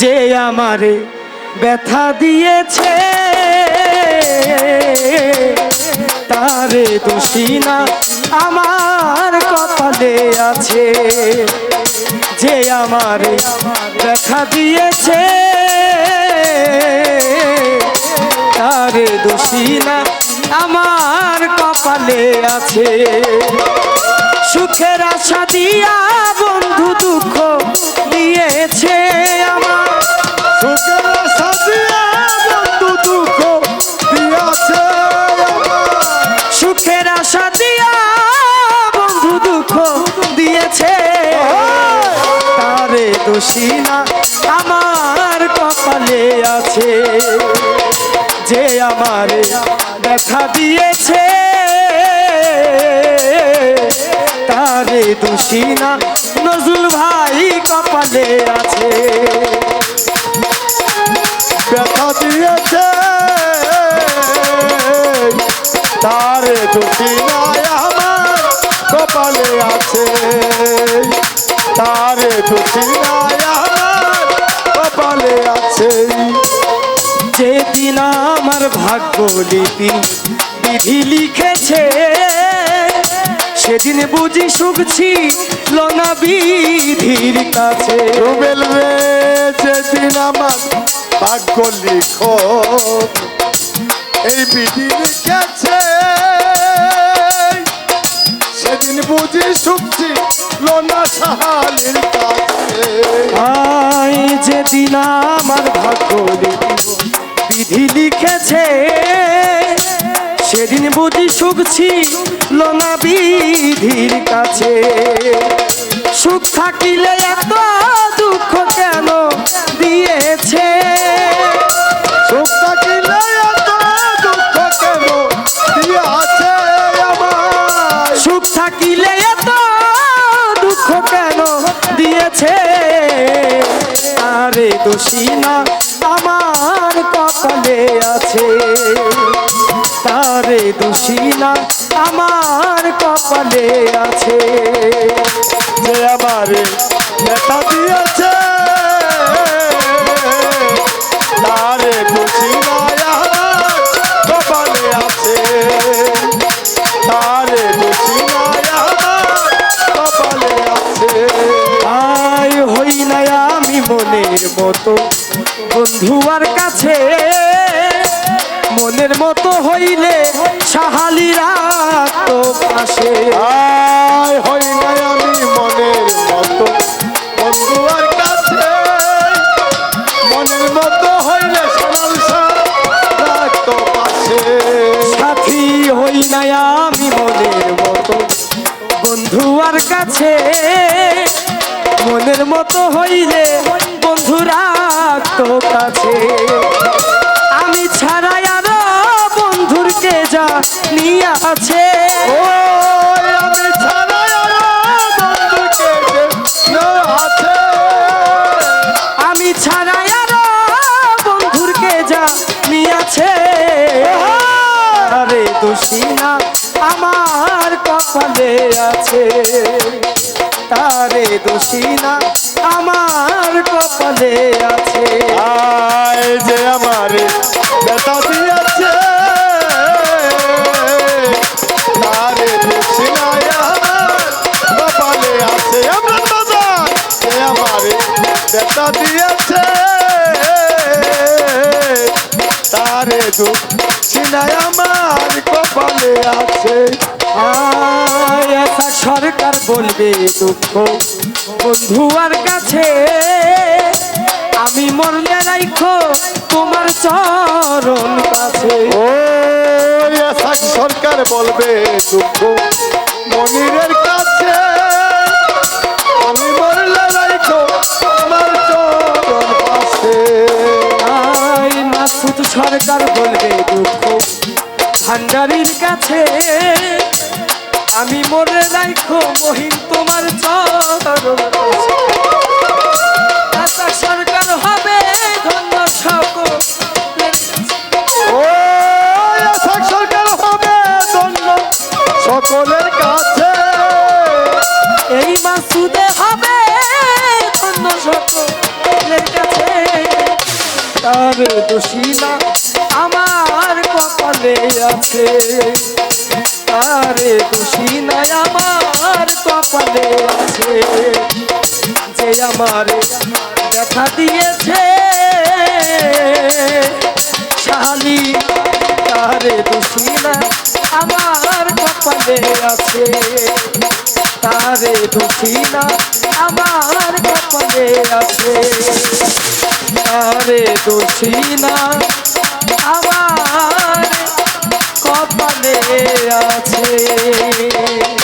যে আমারে ব্যথা দিয়েছে, তারে দোষী না আমার কপালে আছে। যে আমারে ব্যথা দিয়েছে, তারে দোষী না আমার কপালে আছে। সুখের আশা দিয়া বন্ধু দুঃখ দিয়েছে দোষী না আমার কপালে আছে। যে আমার দেখা দিয়েছে, তারে দোষী না নজরুল ভাই কপালে আছে। ব্যথা দিয়েছে, তারে দুঃখী নাই আমার কপালে আছে। তারে আমার কপালে আছে। যেদিন আমার ভাগ্য লিপি বিধি লিখেছে সেদিন বুঝি সুখ ছিল না বিধির কাছে। রুবেল রে যেদিন আমার ভাগ্য লিখো এই বিধি লিখেছে। আই যেদিন আমার ভাগ্য বিধি লিখেছে। সেদিন বুঝি সুখ ছিল বিধির কাছে। সুখ থাকিলে এত দুঃখ কেন দিয়েছে? দোষী না, আমার কপালে আছে। তারে দোষী না, আমার কপালে আছে। যে আমারে নেতা দিয়েছে। মতো বন্ধুয়ার কাছে মনের মতো হইলে সাহালিরা তো পাশে। আয় হই নাই আমি মনের মতো বন্ধুয়ার কাছে মনের মতো হইলে রাখতো পাশে। সাথী হই আমি মনের মতো বন্ধুয়ার কাছে মনের মতো হইলে বন্ধুরা তো কাছে। আমি ছাড়াই আরও বন্ধুর কে যা নিয়ে আছে। আমি ছাড়া আরও বন্ধুকে যে কেউ আছে। আমি ছাড়াই আরও বন্ধুর কে যা নিয়ে আছে। আরে দোষী আমার কপালে আছে। তারে দোষী না কপালে আছে। আয় যে আমারে ব্যথা দিয়েছে। তারে আমার কপালে আছে। আমার বাজার যে আমারে ব্যথা দিয়েছে। তারে সিনাই আমার কপালে আছে। আয় সরকার বলবে দুঃখ। বন্ধুয়ার কাছে আমি মরলে রাইখো তোমার চরণ কাছে। সরকার বলবে দুঃখ মনিরের কাছে? আমি মরলে চরণ আয় মাসুদ সরকার বলবে দুঃখ। ভান্ডারির কাছে আমি মরে রাইখো মহিন তোমার চরণ কাছে। সরকার তার দোষী না আমার কপালে আছে। তার দোষী না আমার কপালে আছে। যে আমার দেখা দিয়েছে, শালি তারে দোষী না আমার কপালে আছে। তারে দোষী না আমার কপালে আছে। তারে দোষী না। আমার কপালে আছে।